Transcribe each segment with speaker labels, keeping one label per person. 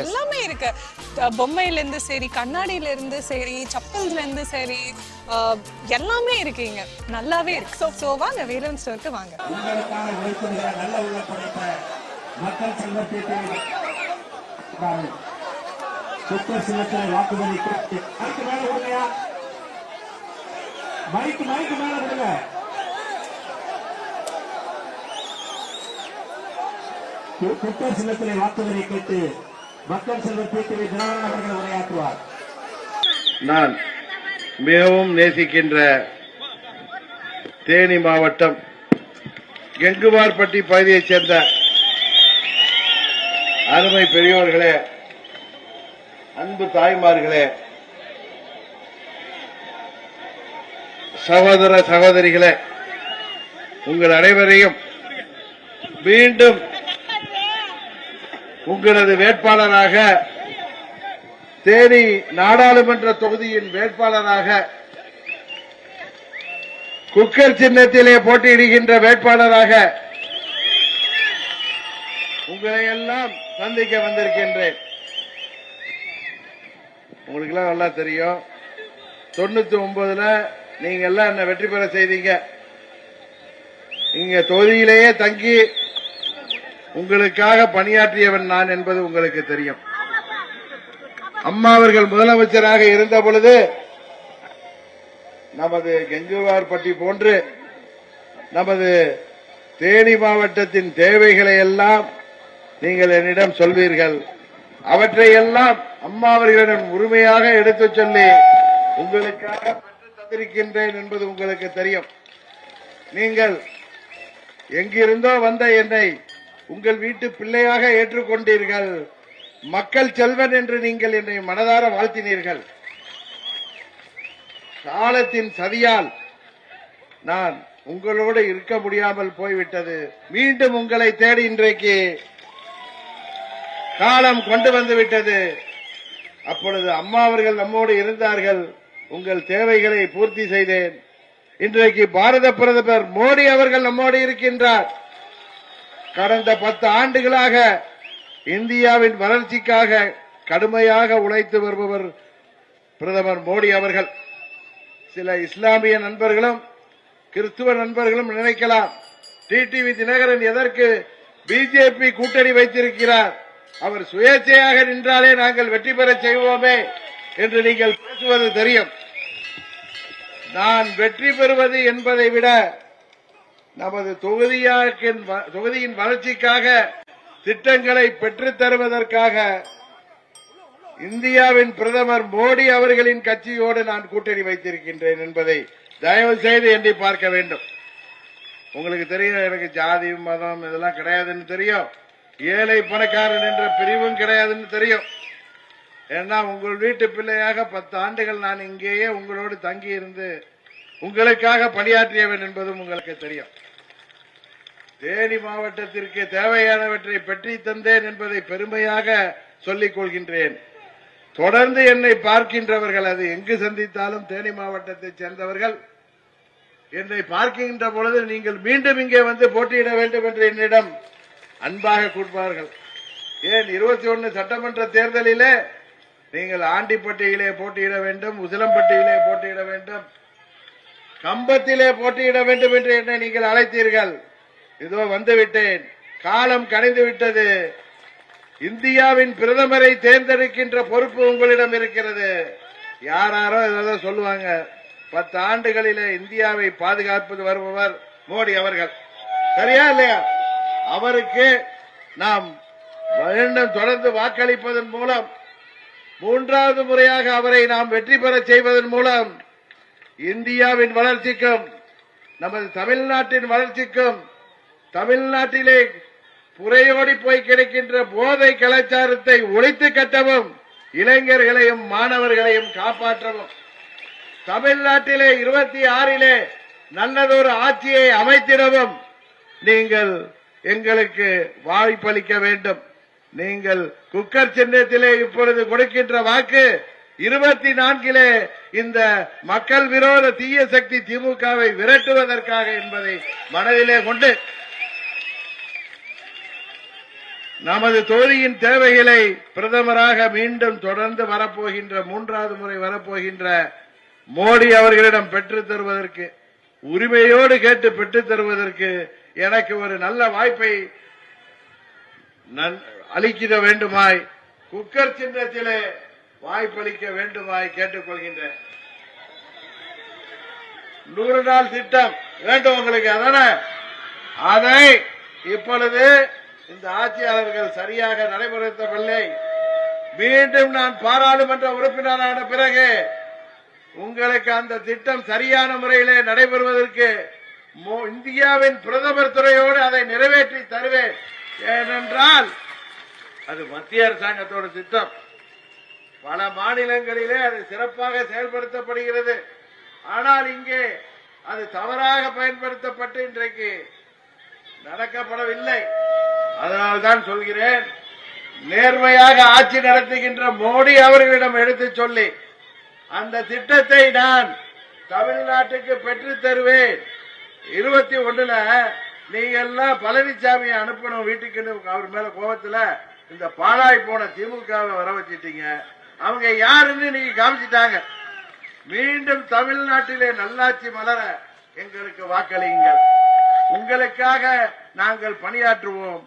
Speaker 1: எல்லாமே இருக்கு. பொம்மையில இருந்து சரி கண்ணாடியில இருந்து சரி செப்பல்ஸ்ல இருந்து சரி எல்லாமே இருக்கு இங்க. நல்லாவே இருக்கு. ஸோ ஸோ வாங்க வேலன் ஸ்டோருக்கு வாங்க.
Speaker 2: உங்களுக்காக உழைக்கின்ற நல்ல உள்ள படைத்த மக்கள் செல்வத்தை சுத்த சின்னத்தில் வாக்குறுதி கொடுத்து மைக்கு மேல விடுங்கயா மைக்கு மைக்கு மேல விடுங்க. குட்ட சின்னத்திலே வாக்குறுதி கேட்டு மக்கள் செல்வர் தீர்த்தவை தினகரன் அவர்கள் உரையாற்றுவார்.
Speaker 3: நான் மிகவும் நேசிக்கின்ற தேனி மாவட்டம் கெங்குவார்பட்டி பகுதியைச் சேர்ந்த அருமை பெரியோர்களே அன்பு தாய்மார்களே சகோதர சகோதரிகளே உங்கள் அனைவரையும் மீண்டும் உங்களது வேட்பாளராக தேனி நாடாளுமன்ற தொகுதியின் வேட்பாளராக குக்கர் சின்னத்திலே போட்டியிடுகின்ற வேட்பாளராக உங்களை எல்லாம் சந்திக்க வந்திருக்கின்றேன். உங்களுக்கு எல்லாம் நல்லா தெரியும். தொண்ணூத்தி ஒன்பதுல நீங்க எல்லாம் என்ன வெற்றி பெற செய்தீங்க. இங்க தொகுதியிலேயே தங்கி உங்களுக்காக பணியாற்றியவன் நான் என்பது உங்களுக்கு தெரியும். அம்மா அவர்கள் முதலமைச்சராக இருந்த பொழுது நமது கெஞ்சுவார்பட்டி போன்று நமது தேனி மாவட்டத்தின் தேவைகளை எல்லாம் நீங்கள் என்னிடம் சொல்வீர்கள். அவற்றையெல்லாம் அம்மா அவர்களிடம் உரிமையாக எடுத்துச் சொல்லி உங்களுக்காக பெற்று தந்திருக்கின்றேன் என்பது உங்களுக்கு தெரியும். நீங்கள் எங்கிருந்தோ வந்த என்னை உங்கள் வீட்டு பிள்ளையாக ஏற்றுக்கொண்டீர்கள். மக்கள் செல்வன் என்று நீங்கள் என்னை மனதார வாழ்த்தினீர்கள். காலத்தின் சதியால் நான் உங்களோடு இருக்க முடியாமல் போய்விட்டது. மீண்டும் உங்களை தேடி இன்றைக்கு காலம் கொண்டு வந்து விட்டது. அப்பொழுது அம்மா அவர்கள் நம்மோடு இருந்தார்கள். உங்கள் தேவைகளை பூர்த்தி செய்தேன். இன்றைக்கு பாரத பிரதமர் மோடி அவர்கள் நம்மோடு இருக்கின்றார். கடந்த பத்து ஆண்டுகளாக இந்தியாவின் வளர்ச்சிக்காக கடுமையாக உழைத்து வருபவர் பிரதமர் மோடி அவர்கள். சில இஸ்லாமிய நண்பர்களும் கிறிஸ்துவ நண்பர்களும் நினைக்கலாம் டிடிவி தினகரன் எதற்கு பிஜேபி கூட்டணி வைத்திருக்கிறார்? அவர் சுயேட்சையாக நின்றாலே நாங்கள் வெற்றி பெறச் செய்வோமே என்று நீங்கள் பேசுவது தெரியும். நான் வெற்றி பெறுவது என்பதை விட நமது வ- தொகுதியின் வளர்ச்சிக்காக திட்டங்களை பெற்றுத் தருவதற்காக இந்தியாவின் பிரதமர் மோடி அவர்களின் கட்சியோடு நான் கூட்டணி வைத்திருக்கின்றேன் என்பதை தயவு செய்து எண்ணி பார்க்க வேண்டும். உங்களுக்கு தெரியும் எனக்கு ஜாதி மதம் இதெல்லாம் கிடையாதுன்னு தெரியும். ஏழை பணக்காரன் என்ற பிரிவும் கிடையாதுன்னு தெரியும். ஏன்னா உங்கள் வீட்டு பிள்ளையாக பத்து ஆண்டுகள் நான் இங்கேயே உங்களோடு தங்கி இருந்து உங்களுக்காக பணியாற்றியவன் என்பதும் உங்களுக்கு தெரியும். தேனி மாவட்டத்திற்கு தேவையானவற்றை பெற்றி தந்தேன் என்பதை பெருமையாக சொல்லிக் கொள்கின்றேன். தொடர்ந்து என்னை பார்க்கின்றவர்கள் அது எங்கு சந்தித்தாலும் தேனி மாவட்டத்தைச் சேர்ந்தவர்கள் என்னை பார்க்கின்ற பொழுது நீங்கள் மீண்டும் இங்கே வந்து போட்டியிட வேண்டும் என்று என்னிடம் அன்பாக கூறுவார்கள். ஏன் இருபத்தி ஒன்னு சட்டமன்ற தேர்தலிலே நீங்கள் ஆண்டிப்பட்டியிலே போட்டியிட வேண்டும் உசிலம்பட்டியிலே போட்டியிட வேண்டும். கம்பத்திலே போட்டியிட வேண்டும் என்று என்னை நீங்கள் அழைத்தீர்கள். இதோ வந்துவிட்டேன். காலம் கணிந்து விட்டது. இந்தியாவின் பிரதமரை தேர்ந்தெடுக்கின்ற பொறுப்பு உங்களிடம் இருக்கிறது. யாராரோ ஏதாவது சொல்லுவாங்க. பத்து ஆண்டுகளிலே இந்தியாவை பாதுகாப்பது வருபவர் மோடி அவர்கள். சரியா இல்லையா? அவருக்கு நாம் மீண்டும் தொடர்ந்து வாக்களிப்பதன் மூலம் மூன்றாவது முறையாக அவரை நாம் வெற்றி பெறச் செய்வதன் மூலம் இந்தியாவின் வளர்ச்சிக்கும் நமது தமிழ்நாட்டின் வளர்ச்சிக்கும் தமிழ்நாட்டிலே புறையோடி போய் கிடைக்கின்ற போதை கலாச்சாரத்தை ஒழித்து கட்டவும் இளைஞர்களையும் மாணவர்களையும் காப்பாற்றவும். தமிழ்நாட்டிலே இருபத்தி ஆறிலே நல்லதொரு ஆட்சியை அமைத்திடவும் நீங்கள் எங்களுக்கு வாய்ப்பளிக்க வேண்டும். நீங்கள் குக்கர் சின்னத்திலே இப்பொழுது கொடுக்கின்ற வாக்கு இருபத்தி நான்கிலே இந்த மக்கள் விரோத தீய சக்தி திமுகவை விரட்டுவதற்காக என்பதை மனதிலே கொண்டு நமது தொகுதியின் தேவைகளை பிரதமராக மீண்டும் தொடர்ந்து வரப்போகின்ற மூன்றாவது முறை வரப்போகின்ற மோடி அவர்களிடம் பெற்றுத் தருவதற்கு உரிமையோடு கேட்டு பெற்றுத் தருவதற்கு எனக்கு ஒரு நல்ல வாய்ப்பை நன்- அளிக்கிட வேண்டுமாய் குக்கர் சின்னத்திலே வாய்ப்பளிக்க வேண்டுமாய் கேட்டுக்கொள்கின்றேன். நூறு நாள் திட்டம் வேண்டும் உங்களுக்கு அதானே? அதை இப்பொழுது இந்த ஆட்சியாளர்கள் சரியாக நடைமுறைத்தவில்லை மீண்டும் நான் பாராளுமன்ற உறுப்பினரான பிறகு உங்களுக்கு அந்த திட்டம் சரியான முறையிலே நடைபெறுவதற்கு மோ- இந்தியாவின் பிரதமர் துறையோடு அதை நிறைவேற்றி தருவேன். ஏனென்றால் அது மத்திய அரசாங்கத்தோட திட்டம். பல மாநிலங்களிலே அது சிறப்பாக செயல்படுத்தப்படுகிறது. ஆனால் இங்கே அது தவறாக பயன்படுத்தப்பட்டு இன்றைக்கு நடக்கப்படவில்லை. அதனால்தான் சொல்கிறேன் நேர்மையாக ஆட்சி நடத்துகின்ற மோடி அவர்களிடம் எடுத்துச் சொல்லி அந்த திட்டத்தை நான் தமிழ்நாட்டுக்கு பெற்று தருவேன். இருபத்தி ஒண்ணுல நீங்க எல்லாம் பழனிசாமியை அனுப்பணும் வீட்டுக்குன்னு அவர் மேல கோபத்துல இந்த பாழாய் போன திமுகவை வர வச்சிட்டீங்க. அவங்க யாருன்னு இன்னைக்கு காமிச்சிட்டாங்க மீண்டும் தமிழ்நாட்டிலே நல்லாட்சி மலர எங்களுக்கு வாக்களியுங்கள். உங்களுக்காக நாங்கள் பணியாற்றுவோம்.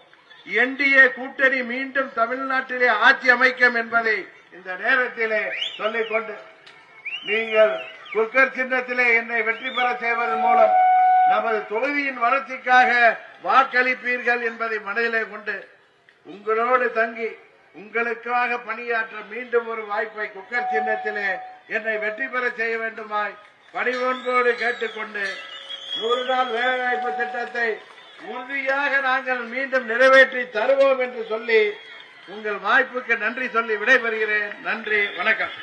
Speaker 3: என்டிஏ கூட்டணி மீண்டும் தமிழ்நாட்டிலே ஆட்சி அமைக்கும் என்பதை இந்த நேரத்திலே சொல்லிக்கொண்டு நீங்கள் குக்கர் சின்னத்திலே என்னை வெற்றி பெற செய்வதன் மூலம் நமது தொகுதியின் வளர்ச்சிக்காக வாக்களிப்பீர்கள் என்பதை மனதிலே கொண்டு உங்களோடு தங்கி உங்களுக்காக பணியாற்ற மீண்டும் ஒரு வாய்ப்பை குக்கர் சின்னத்திலே என்னை வெற்றி பெற செய்ய வேண்டுமாய் பணிவொன்போடு கேட்டுக்கொண்டு நூறு நாள் வேலைவாய்ப்பு திட்டத்தை உறுதியாக நாங்கள் மீண்டும் நிறைவேற்றி தருவோம் என்று சொல்லி உங்கள் வாய்ப்புக்கு நன்றி சொல்லி விடைபெறுகிறேன். நன்றி வணக்கம்.